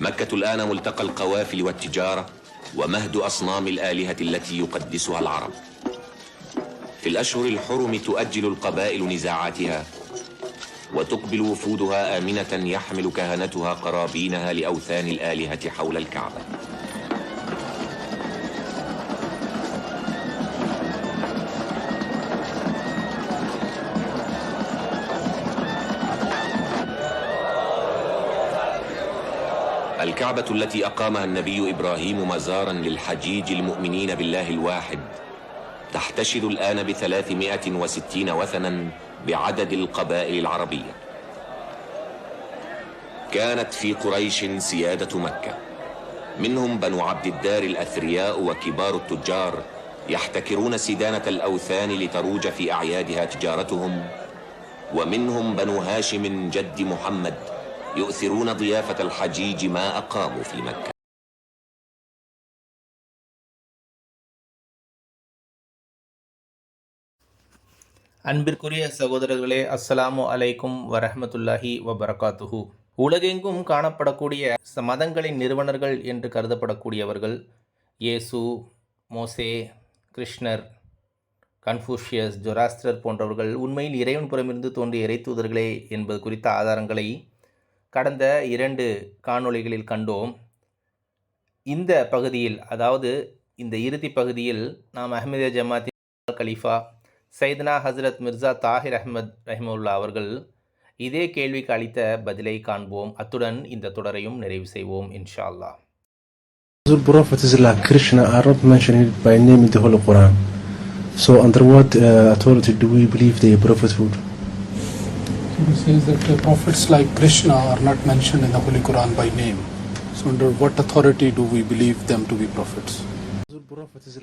مكة الآن ملتقى القوافل والتجارة ومهد أصنام الآلهة التي يقدسها العرب. في الأشهر الحرم تؤجل القبائل نزاعاتها وتقبل وفودها آمنة يحمل كهنتها قرابينها لأوثان الآلهة حول الكعبة. الكعبة التي أقامها النبي إبراهيم مزارا للحجيج المؤمنين بالله الواحد تحتشد الآن بثلاثمائة وستين وثنا بعدد القبائل العربية. كانت في قريش سيادة مكة. منهم بنو عبد الدار الأثرياء وكبار التجار يحتكرون سدانة الأوثان لتروج في أعيادها تجارتهم ومنهم بنو هاشم جد محمد يؤثرون ضيافة الحجيج ما أقاموا في مكة அன்பிற்குரிய சகோதரர்களே அஸ்ஸலாமு அலைக்கும் வரஹ்மத்துல்லாஹி வபரகாத்துஹு உலகெங்கும் காணப்படக்கூடிய ச- மதங்களின் நிறுவனர்கள் என்று கருதப்படக்கூடியவர்கள் இயேசு மோசே கிருஷ்ணர் கன்ஃபூஷியஸ் ஜொராஸ்டர் போன்றவர்கள் உண்மையில் இறைவன் புறமிருந்து தோன்றிய இறை தூதர்களே என்பது குறித்த ஆதாரங்களை கடந்த இரண்டு காணொளிகளில் கண்டோம் இந்த பகுதியில் அதாவது இந்த இறுதி பகுதியில் நாம் அஹமதியா ஜமாத்தின் கலீஃபா சைதனா ஹஸ்ரத் மிர்சா தாஹிர் அஹமத் ரஹிமுல்லா அவர்கள் இதே கேள்விக்கு அளித்த பதிலை காண்போம் அத்துடன் இந்த தொடரையும் நிறைவு செய்வோம் இன்ஷா அல்லாஹ் The is like Krishna are not mentioned by name in the Holy Quran. So under what uh, authority do we believe their prophethood? He says that uh, prophets like Krishna are not mentioned in the Holy Quran by name. So, under what authority do we believe them to be prophets?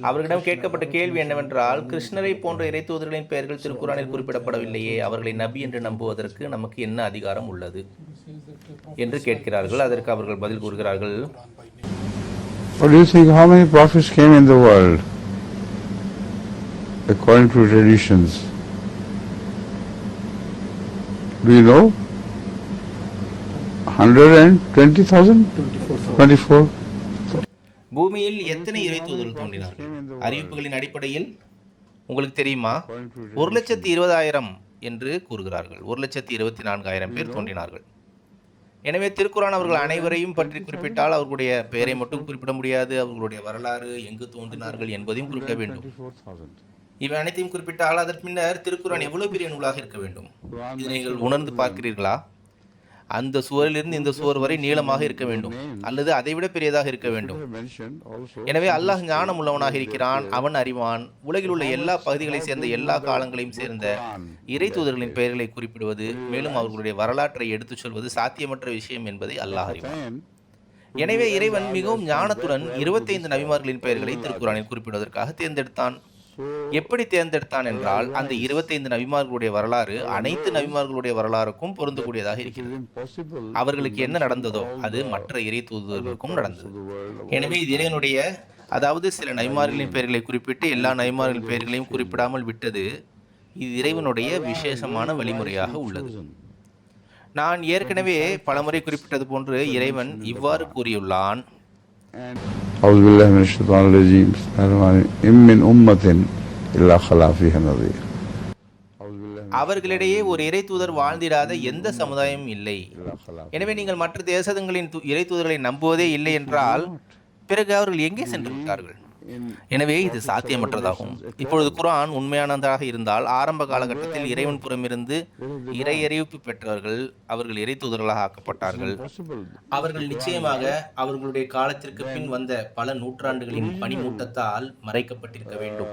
அவர்களிடம் கேட்கப்பட்ட கேள்வி என்னவென்றால் கிருஷ்ணரை போன்ற இறை தூதர்களின் பெயர்கள் திருக்குறானில் குறிப்பிடப்படவில்லையே அவர்களை நபி என்று நம்புவதற்கு நமக்கு என்ன அதிகாரம் உள்ளது என்று கேட்கிறார்கள் அதற்கு அவர்கள் பதில் கூறுகிறார்கள் What do you think? How many prophets came in the world? According to traditions. Do you know? 120,000? 24. பூமியில் எத்தனை இறை தூதர்கள் தோன்றினார்கள் அறிவிப்புகளின் அடிப்படையில் உங்களுக்கு தெரியுமா ஒரு லட்சத்தி இருபதாயிரம் என்று கூறுகிறார்கள் ஒரு லட்சத்தி இருபத்தி நான்காயிரம் பேர் தோன்றினார்கள் எனவே திருக்குரான் அவர்கள் அனைவரையும் பற்றி குறிப்பிட்டால் அவர்களுடைய பெயரை மட்டும் குறிப்பிட முடியாது அவர்களுடைய வரலாறு எங்கு தோன்றினார்கள் என்பதையும் குறிப்பிட வேண்டும் 24,000. இவை அனைத்தையும் குறிப்பிட்டால் அதற்கு பின்னர் திருக்குறான் எவ்வளவு பெரிய நூலாக இருக்க வேண்டும்? இதை நீங்கள் உணர்ந்து பார்க்கிறீர்களா? அந்த சுவரிலிருந்து இந்த சுவர் வரை நீளமாக இருக்க வேண்டும். அல்லது அதைவிட பெரியதாக இருக்க வேண்டும். எனவே அல்லாஹ் ஞானம் உள்ளவனாக இருக்கிறான். அவன் அறிவான். உலகில் உள்ள எல்லா பகுதிகளை சேர்ந்த எல்லா காலங்களையும் சேர்ந்த இறை தூதர்களின் பெயர்களை குறிப்பிடுவது மேலும் அவர்களுடைய வரலாற்றை எடுத்துச் சொல்வது சாத்தியமற்ற விஷயம் என்பதை அல்லாஹ் அறிவான். எனவே இறைவன் மிகவும் ஞானத்துடன் இருபத்தைந்து நபிமார்களின் பெயர்களை திருக்குறானில் குறிப்பிடுவதற்காக தேர்ந்தெடுத்தான். எப்படி தேர்ந்தெடுத்தான் என்றால் அந்த இருபத்தைந்து நபிமார்களுடைய வரலாறு அனைத்து நபிமார்களுடைய வரலாறுக்கும் பொருந்தக்கூடியதாக இருக்கிறது. அவர்களுக்கு என்ன நடந்ததோ அது மற்ற இறை தூதுவர்களுக்கும் நடந்தது. எனவே இது இறைவனுடைய அதாவது சில நபிமார்களின் பெயர்களை குறிப்பிட்டு எல்லா நபிமார்களின் பெயர்களையும் குறிப்பிடாமல் விட்டது இது இறைவனுடைய விசேஷமான வழிமுறையாக உள்ளது. நான் ஏற்கனவே பலமுறை குறிப்பிட்டது போன்று இறைவன் இவ்வாறு கூறியுள்ளான். அவுதுபில்லாஹிமின் இம்மின் உம்மத்தின் இல்லா ஹலாஃபிஹ நதீர் அவர்களிடையே ஒரு இறை தூதர் வாழ்ந்திடாத எந்த சமுதாயமும் இல்லை. எனவே நீங்கள் மற்ற தேசங்களின் இறை தூதர்களை நம்புவதே இல்லை என்றால் பிறகு அவர்கள் எங்கே சென்று விட்டார்கள்? எனவே இது சாத்தியமற்றதாகும். இப்பொழுது குரான் உண்மையானதாக இருந்தால் ஆரம்ப காலகட்டத்தில் இறைவன் புறமிருந்து இறை அறிவிப்பு பெற்றவர்கள் அவர்கள் இறை தூதர்களாக ஆக்கப்பட்டார்கள். அவர்கள் நிச்சயமாக அவர்களுடைய காலத்திற்கு பின் வந்த பல நூற்றாண்டுகளின் பனிமூட்டத்தால் மறைக்கப்பட்டிருக்க வேண்டும்.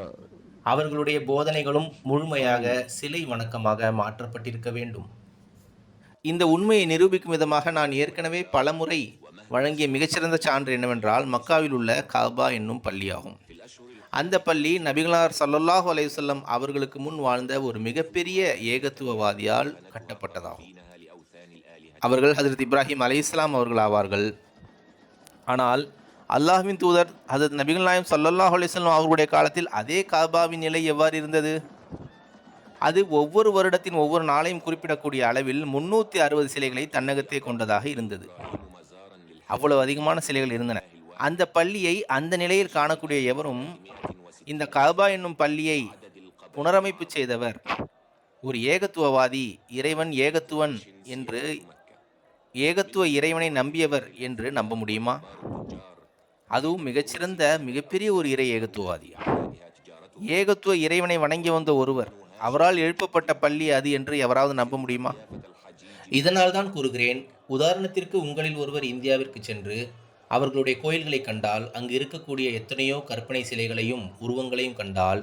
அவர்களுடைய போதனைகளும் முழுமையாக சிலை வணக்கமாக மாற்றப்பட்டிருக்க வேண்டும். இந்த உண்மையை நிரூபிக்கும் விதமாக நான் ஏற்கனவே பலமுறை வழங்கிய மிகச்சிறந்த சான்று என்னவென்றால் மக்காவில் உள்ள காபா என்னும் பள்ளியாகும். அந்த பள்ளி நபிகளார் ஸல்லல்லாஹு அலைஹி அவர்களுக்கு முன் வாழ்ந்த ஒரு மிகப்பெரிய ஏகத்துவவாதியால் கட்டப்பட்டதாகும். அவர்கள் ஹசரத் இப்ராஹிம் அலைஹிஸ்ஸலாம் அவர்கள் ஆவார்கள். ஆனால் அல்லாஹ்வின் தூதர் ஹசரத் நபிகள் நாயம் ஸல்லல்லாஹு அலிஸ்லாம் அவர்களுடைய காலத்தில் அதே காபாவின் நிலை எவ்வாறு இருந்தது? அது ஒவ்வொரு வருடத்தின் ஒவ்வொரு நாளையும் குறிப்பிடக்கூடிய அளவில் முன்னூற்றி அறுபது சிலைகளை தன்னகத்தே கொண்டதாக இருந்தது. அவ்வளவு அதிகமான சிலைகள் இருந்தன. அந்த பள்ளியை அந்த நிலையில் காணக்கூடிய எவரும் இந்த கபா என்னும் பள்ளியை புனரமைப்பு செய்தவர் ஒரு ஏகத்துவவாதி இறைவன் ஏகத்துவன் என்று ஏகத்துவ இறைவனை நம்பியவர் என்று நம்ப முடியுமா? அதுவும் மிகச்சிறந்த மிகப்பெரிய ஒரு இறை ஏகத்துவவாதி. ஏகத்துவ இறைவனை வணங்கி வந்த ஒருவர் அவரால் எழுப்பப்பட்ட பள்ளி அது என்று எவராவது நம்ப முடியுமா? இதனால் தான் கூறுகிறேன் உதாரணத்திற்கு உங்களில் ஒருவர் இந்தியாவிற்கு சென்று அவர்களுடைய கோயில்களை கண்டால் அங்கு இருக்கக்கூடிய எத்தனையோ கற்பனை சிலைகளையும் உருவங்களையும் கண்டால்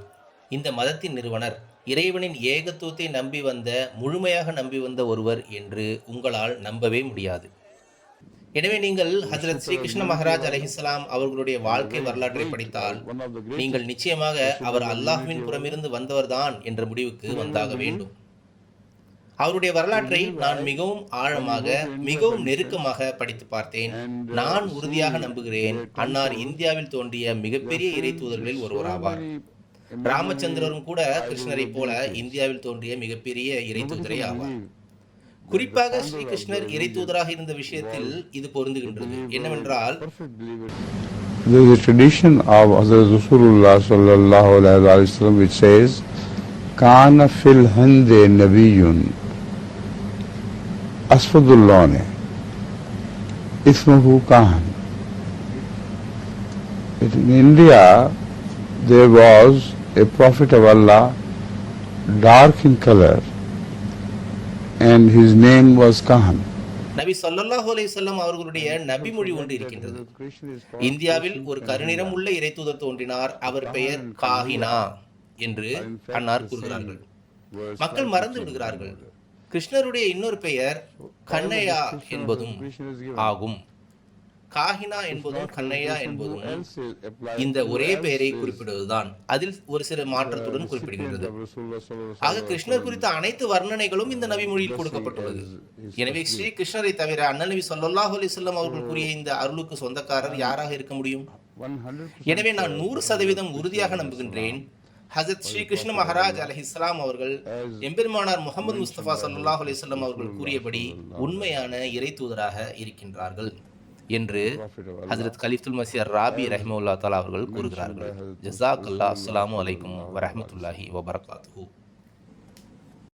இந்த மதத்தின் நிறுவனர் இறைவனின் ஏகத்துவத்தை நம்பி வந்த முழுமையாக நம்பி வந்த ஒருவர் என்று உங்களால் நம்பவே முடியாது. எனவே நீங்கள் ஹசரத் ஸ்ரீகிருஷ்ண மகாராஜ் அலஹிஸ்லாம் அவர்களுடைய வாழ்க்கை வரலாற்றை படித்தால் நீங்கள் நிச்சயமாக அவர் அல்லாஹ்வின் புறமிருந்து வந்தவர்தான் என்ற முடிவுக்கு வந்தாக வேண்டும். அவருடைய வரலாற்றை நான் மிகவும் ஆழமாக மிகவும் நெருக்கமாக படித்து பார்த்தேன். நான் உறுதியாக நம்புகிறேன். அன்னார் இந்தியாவில் தோன்றிய மிகப்பெரிய இறை தூதர்களில் ஒருவராவார். ராமச்சந்திரரும் கூட கிருஷ்ணரை போல இந்தியாவில் தோன்றிய மிகப்பெரிய இறை தூதரே ஆவார். குறிப்பாக ஸ்ரீகிருஷ்ணர் இறை தூதராக இருந்த விஷயத்தில் இது பொருந்துகின்றது. என்னவென்றால் There is a tradition of Hazrat Rasulullah sallallahu alaihi wasallam which says, "Kana fil hande nabiyun. Asfadullone ismuhu Kahan." In India, there was a prophet of Allah, dark in color, and his name was Kahan. நபி ஸல்லல்லாஹு அலைஹி வஸல்லம் அவர்களுடைய நபிமொழி ஒன்று இருக்கின்றது. இந்தியாவில் ஒரு கருநிறம் உள்ள இறை தூதர் தோன்றினார். அவர் பெயர் காஹினா என்று அன்னார் கூறுகிறார்கள். மக்கள் மறந்து விடுகிறார்கள். கிருஷ்ணருடைய இன்னொரு பெயர் கண்ணையா என்பதும் ஆகும். காஹினா என்பதும் கண்ணையா என்பதும் இந்த ஒரே பெயரை குறிப்பிடுவதுதான். அதில் ஒரு சில மாற்றத்துடன் குறிப்பிடுகின்றது. ஆக கிருஷ்ணர் குறித்த அனைத்து வர்ணனைகளும் இந்த நபி மொழியில் கொடுக்கப்பட்டுள்ளது. எனவே ஸ்ரீ கிருஷ்ணரை தவிர அண்ணன் நபி அலைஹி வஸல்லம் அவர்கள் கூறிய இந்த அருளுக்கு சொந்தக்காரர் யாராக இருக்க முடியும்? எனவே நான் நூறு சதவீதம் உறுதியாக நம்புகின்றேன். ஹசரத் ஸ்ரீ கிருஷ்ண மகாராஜ் அலைஹிஸ்ஸலாம் அவர்கள் எம்பெருமானார் முகமது முஸ்தபா ஸல்லல்லாஹு அலைஹி வஸல்லம் அவர்கள் கூறியபடி உண்மையான இறை தூதராக இருக்கின்றார்கள் என்று ஹஜரத் கலிஃபுல் மசியர் ராபி ரஹிமவுல்லா தாலா அவர்கள் கூறுகிறார்கள். ஜஸாக் அல்லா அஸ்ஸலாமு அலைக்கும் வரஹ்மத்துல்லாஹி வபரகாத்துஹு.